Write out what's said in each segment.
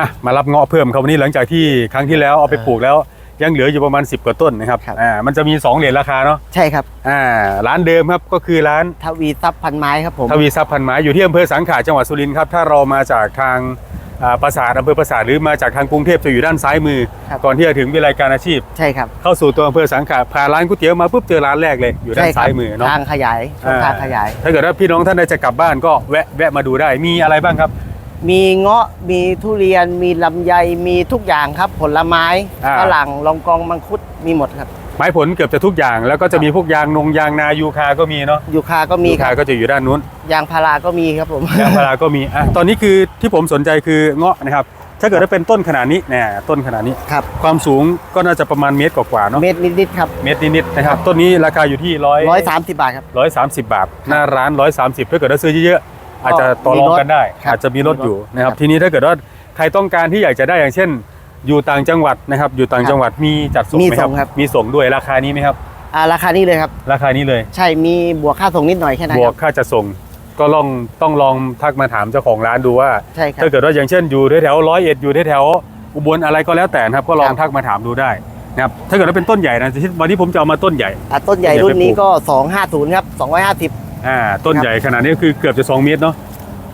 อะมารับเงาะเพิ่มครับวันนี้หลังจากที่ครั้งที่แล้วเอาไปปลูกแล้วยังเหลืออยู่ประมาณ 10 กว่าต้นนะครับครับ อ่ามันจะมี 2 เหรียญราคาเนาะใช่ครับ อ่าร้านเดิมครับก็คือร้าน ทวีทรัพย์พันไม้ครับผม ทวีทรัพย์พันไม้อยู่ที่อำเภอสังขะจังหวัดสุรินทร์ครับถ้าเรามาจากทางอ่าปราสาทอำเภอปราสาทหรือมาจากทางกรุงเทพจะอยู่ด้านซ้ายมือ ครับ ก่อนที่จะถึงวิไลการอาชีพ ใช่ครับเข้าสู่ตัวอำเภอสังขะผ่านร้านก๋วยเตี๋ยวมาปุ๊บเจอร้านแรกเลยอยู่ด้านใช่ครับซ้ายมือเนาะ ทางขยายช่องทางขยาย ถ้าเกิดว่าพี่น้องท่านใดจะกลับบ้านก็แวะแวะมาดูได้มีอะไรบ้างครับ มีเงาะมีทุเรียนมีลำไยมีทุกอย่างครับ ผลไม้อ่า ฝรั่งลองกองมังคุดมีหมดครับ ไม้ผลเกือบจะทุกอย่าง แล้วก็จะมีพวกยางนงยางนายูคาก็มีเนาะยูคาก็มียูคคารับก็จะอยู่ด้านนู้น ยางพาราก็มีครับผม ยางพาราก็มีอะตอนนี้คือที่ผมสนใจคือเงาะนะครับ ถ้าเกิดว่าเป็นต้นขนาดนี้เนี่ยต้นขนาดนี้ ครับ ความสูงก็น่าจะประมาณเมตรกว่าๆเนาะ เม็ดนิดๆครับเมตรนิดๆนะครับ ต้นนี้ราคาอยู่ที่ร้อยร้อยสามสิบบาทครับ ร้อยสามสิบบาท หน้าร้านร้อยสามสิบถ้าเกิดว่าซื้อเยอะๆ อาจจะต่อรองกันได้ ครับอาจจะมีลดอยู่มีลดนะครับครับ ทีนี้ถ้าเกิดว่าใครต้องการที่อยากจะได้อย่างเช่น อยู่ต่างจังหวัดนะครับ อยู่ต่างครับจังหวัดมีจัดส่งมีไหมครับส่งครับ มีส่งด้วยราคานี้ไหมครับ อ่าราคานี้เลยครับ ราคานี้เลย ใช่มีบวกค่าส่งนิดหน่อยแค่นั้นบควรักค่าจะส่ง ก็ลองต้องลองทักมาถามเจ้าของร้านดูว่า ใช่ครับ ถ้าเกิดว่าอย่างเช่นอยู่แถวร้อยเอ็ดอยู่แถวๆอุบลอะไรก็แล้วแต่นะครับ ก็ลองครับ ทักมาถามดูได้นะครับถ้าเกิดว่าเป็นต้นใหญ่นะที่วันนี้ผมจะเอามาต้นใหญ่ อ่าต้นใหญ่ต้นใหญ่รุ่นนี้ไปปลูกก็ 250 ครับ 250 อ่าต้นครับ ใหญ่ขนาดนี้คือเกือบจะ 2 เมตรเนาะ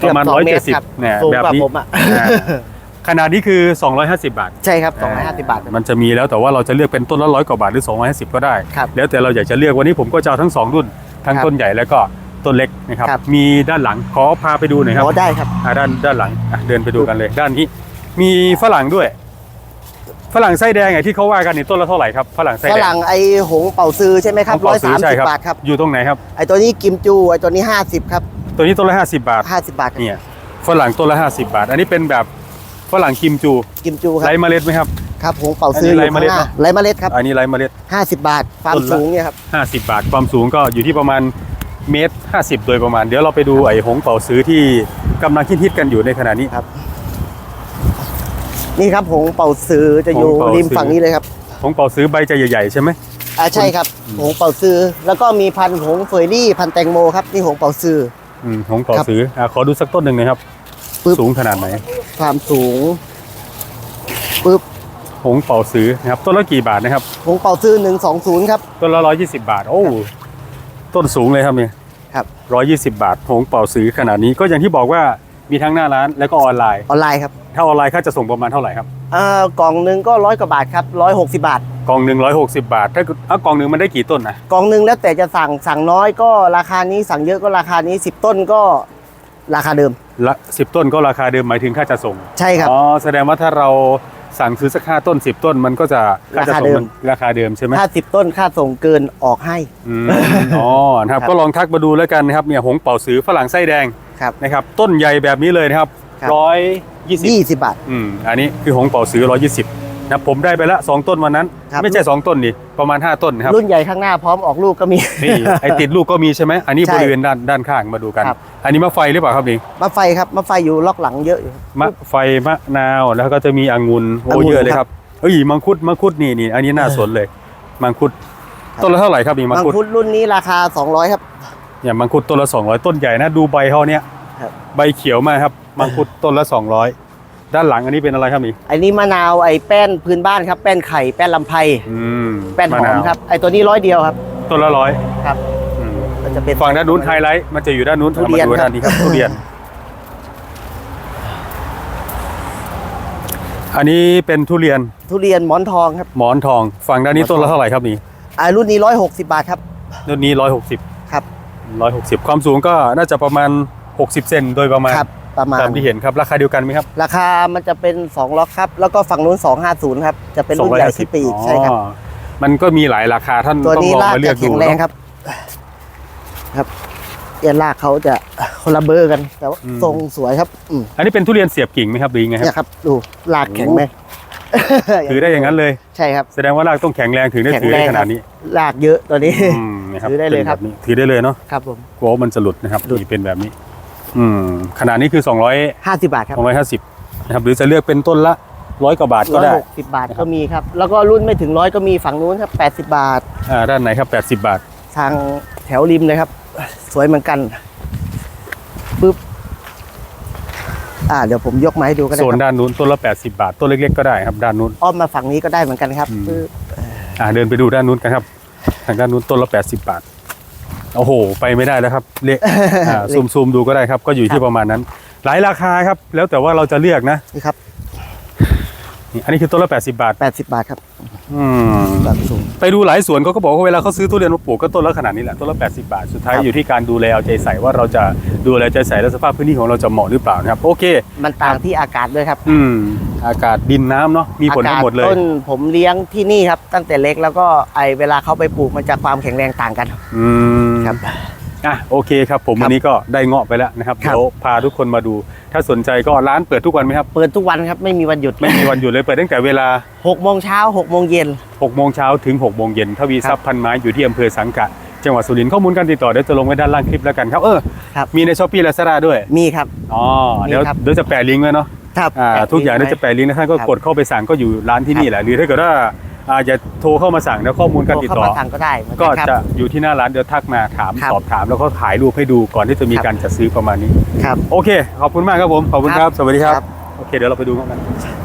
ประมาณเกือบสองเมตร170ครับเนี่ยสูงแบบกว่านี้ผมอะ อ่าขนาดนี้คือ 250 บาทใช่ครับ250บาทครับมันจะมีแล้วแต่ว่าเราจะเลือกเป็นต้นละร้อยกว่าบาทหรือ 250 ก็ได้ ครับแล้วแต่เราอยากจะเลือกวันนี้ผมก็จะเอาทั้ง 2 รุ่น ทั้งครับต้นใหญ่แล้วก็ต้นเล็กนะครับครับ มีด้านหลังขอพาไปดูหน่อยครับอ๋อได้ครับ อ่าด้านด้านหลังอะเดินไปดูกันเลย ด้านนี้มีฝรั่งด้วย ฝรั่งไส้แดงไงที่เขาว่ากันนี่ต้นละเท่าไหร่ครับฝรั่งไส้ฝแดงรั่งไอหงเป่าซือใช่ไหมครับของเป่าซื้อใช่130บาทครับอยู่ตรงไหนครับ ไอตัวนี้กิมจูไอตัวนี้50ครับตัวนี้ต้นละ50 บาท50บาทครับเนี่ยฝรั่งต้นละ 50 บาท อันนี้เป็นแบบฝรั่งกิมจูกิมจูครัไร้บเมล็ดไหมครับ ครับหงเป่าซืออันนี้อยู่ไร้เมล็ดข้างหน้าเนอะไรเมล็ดครับอันนี้ไร้เมล็ด50บาทความต้นละ สูงเนี่ยครับ50 บาท ความสูงก็อยู่ที่ประมาณเมตร 50 โดยประมาณ เดี๋ยวเราไปดูไอ้หงเป่าซื้อที่กำลังฮิตๆกันอยู่ในขณะนี้ ครับ นี่ครับหงเป่าซือจะอยู่หงเป่าริมซื้อฝั่งนี้เลยครับหงเป่าซื้อใบจะใหญ่ๆใช่ไหมอ่าใช่ครับหงเป่าซือแล้วก็มีพันธุ์หงเฟยรี่พันธุ์แตงโมครับนี่หงเป่าซืออืมหงเป่าครับซื้ออะขอดูสักต้นหนึ่งหนะครับปึ๊บสูงขนาดไหนความสูงปึ๊บหงเป่าซื้อนะครับต้นละกี่บาทนะครับหงเป่าซือ120ครับต้นละ120บาท โอ้ต้นสูงเลยครับเนี่ยครับ120บาทหงเป่าซื้อขนาดนี้ก็อย่างที่บอกว่า มีทั้งหน้าร้านแล้วก็ออนไลน์ ออนไลน์ครับถ้าออนไลน์ค่าจะส่งประมาณเท่าไหร่ครับอ่ากล่องหนึ่งก็ร้อยกว่าบาทครับร้อยหกสิบาท กล่องหนึ่งร้อยหกสิบาท ถ้าเอากล่องหนึ่งมันได้กี่ต้นนะกล่องหนึ่งแล้วแต่จะสั่งสั่งน้อยก็ราคานี้สั่งเยอะก็ราคานี้10ต้นก็ราคาเดิมละสิบต้นก็ราคาเดิมหมายถึงค่าจะส่ง ใช่ครับอ๋อแสดงว่าถ้าเราสั่งซื้อสักห้าต้นสิบต้นมันก็จะค่าจะส่งราคาเดิมมันราคาเดิมใช่ไหมถ้า10ต้นค่าส่งเกินออกให้อืมอ๋อนะครับครับก็ลองทักมาดูแล้วกันนะครับเนี่ยหงเป่าซื้อฝรั่งไส้แดง ครับ นะครับ ต้นใหญ่แบบนี้เลยนะครับครับ ร้อยยี่สิบ20 บาท อืมอันนี้คือหงเป่าซื้อร้อยยี่สิบนะผมได้ไปละสองต้นวันนั้น ครับ ไม่ใช่สองต้นดิประมาณห้าต้นนะครับรุ่นใหญ่ข้างหน้าพร้อมออกลูกก็มี นี่ไอติดลูกก็มีใช่ไหมอันนี้ใช่บริเวณด้านด้านข้างมาดูกัน ครับ อันนี้มะไฟหรือเปล่าครับนี่มะไฟครับมะไฟอยู่ล็อกหลังเยอะอยู่ มะไฟมะนาวแล้วก็จะมีองุ่นโอ้องุ่นเยอะเลยครับเอ้ยมังคุดมังคุดนี่นี่อันนี้น่าสนเลยมังคุดต้นละเท่าไหร่ครับนี่มังมังคุดคุดรุ่นนี้ราคา 200 ครับ เนี่ยมังคุดต้นละ 200 ต้นใหญ่นะดูใบเขาเนี่ยครับใบเขียวมากครับมังคุดต้นละ 200 ด้านหลังอันนี้เป็นอะไรครับนี่ไอ้นี่มะนาวไอ้แป้นพื้นบ้านครับแป้นไข่แป้นลำไพรอืมแป้นหอะมนาวครับไอ้ตัวนี้ร้อยเดียวครับต้นละร้อยครับอืมก็จะเป็น ฝั่งด้านนู้นไฮไลท์มันจะอยู่ด้านนู้นทุเรียนอามาดูครับ ด้านนี้ครับทุเรียน อันนี้เป็นทุเรียนทุเรียนหมอนทองครับหมอนทอง ฝั่งด้านนี้หมอนทองต้นละเท่าไหร่ครับนี่ อ่ารุ่นนี้160บาทครับต้นนี้ร้อยหกสิบค รับร้อยหกสิบความสูงก็น่าจะประมาณ 60 เซนโดยประมาณครับประมาณตามที่เห็นครับราคาเดียวกันไหมครับ ราคามันจะเป็น2ล็อกครับ แล้วก็ฝั่งนู้น250ครับจะเป็นรุ่นใหญ่ที่ปีก250ใช่ครับอ๋อมันก็มีหลายราคาท่านตัวต้องนี้ลองลากมาเลืจะอกดูแข็งแรงเนาะครับ ครับเอียนลากเขาจะคนละเบอร์กัน แต่ว่าอืมทรงสวยครับอืมอันนี้เป็นทุเรียนเสียบกิ่งไหมครับหรือยังไงคเนี่รับยครับดูลากแข็งไหมถือได้อย่างนั้นเลย ใช่ครับ แสดงว่ารากต้องแข็งแรงถึงได้แข็งถือแรได้งขนาดนี้ลากเยอะตัวนี้อืม นะครับถือได้เลยครับ ป็นแนี้ถือได้เลยเนาะครับผม กลัวว่ามันจะหลุดนะครับหลุด นี่เป็นแบบนี้ อืมขนาดนี้คือ 200 50 บาทครับ250นะครับหรือจะเลือกเป็นต้นละร้อยกว่าบาทก็ร้อยได้ หกสิบบาทก็มีครับ แล้วก็รุ่นไม่ถึงร้อยก็มีฝั่งนู้นครับ80บาทอ่าด้านไหนครับ 80 บาท ทางแถวริมเลยครับ สวยเหมือนกันปึ๊บอ่าเดี๋ยวผมยกมาให้ดูก็ได้โซนครับด้านนู้นต้นละ 80 บาท ต้นเล็กๆก็ได้ครับด้านนู้น อ้อมมาฝั่งนี้ก็ได้เหมือนกันครับอืม ปึ๊บอ่าเดินไปดูด้านนู้นกันครับ ทางด้านนู้นต้นละ80บาท โอ้โห ไปไม่ได้แล้วครับ เละอ่าซูมซูมดูก็ได้ครับ ก็อยู่ที่ประมาณนั้น หลายราคาครับ แล้วแต่ว่าเราจะเลือกนะนี่ครับ นี่อันนี้คือต้นละ80บาท 80 บาทครับ อืมแบบสูงไปดูหลายสวนเขาก็บอกว่าเวลาเขาซื้อทุเรียนมาปลูกก็ต้นละขนาดนี้แหละต้นละ 80 บาท สุดท้ายครับอยู่ที่การดูแลเอาใจใส่ว่าเราจะดูแลใจใส่และสภาพพื้นที่ของเราจะเหมาะหรือเปล่านะครับโอเค มันต่างที่อากาศด้วยครับอืมอากาศดินน้ำเนาะมีผลทั้งหมดเลย อากาศต้นผมเลี้ยงที่นี่ครับ ตั้งแต่เล็กแล้วก็ไอเวลาเขาไปปลูกมันจะความแข็งแรงต่างกัน อืมครับ อะโอเคครับผมครับวันนี้ก็ได้เงาะไปแล้วนะครับครับ เดี๋ยวพาทุกคนมาดู ถ้าสนใจก็ร้านเปิดทุกวันไหมครับ เปิดทุกวันครับไม่มีวันหยุดไม่มีวันหยุดเลยเปิดตั้งแต่เวลา6โมงเช้า6โมงเย็น 6โมงเช้าถึง6โมงเย็นทวีทรัพครัย์บพันไม้อยู่ที่อำเภอสังกะ จังหวัดสุรินทร์ข้อมูลการติดต่อเดี๋ยวจะลงไว้ด้านล่างคลิปแล้วกันครับเออครับ มีในช้อปปี้และซาร่าด้วยมีครับ อ๋อเดี๋ยวมีครับ เดี๋ยวจะแปะลิงก์ไว้เนาะครับอ่าแปะทุกอย่างลิเดี๋ยวงจะแปะลิงก์นะท่านก็ครับกดเข้าไปสั่งก็อยู่ร้านที่นี่แหละหรือถ้าเกิดว่า อ่าจะโทรเข้ามาสั่งแล้วข้อมูลไว้การติดโทรต่อเข้ามาสั่งก็ได้เหมือนก็นครับ จะอยู่ที่หน้าร้านเดี๋ยวทักมาถามครับสอบถามแล้วก็ถ่ายรูปให้ดูก่อนที่จะมีครับ การจัดซื้อประมาณนี้ ครับ โอเค ขอบคุณมากครับผม ขอบคุณคครัรับบสวัสดีครับ ครับ โอเค เดี๋ยวเราไปดูกัน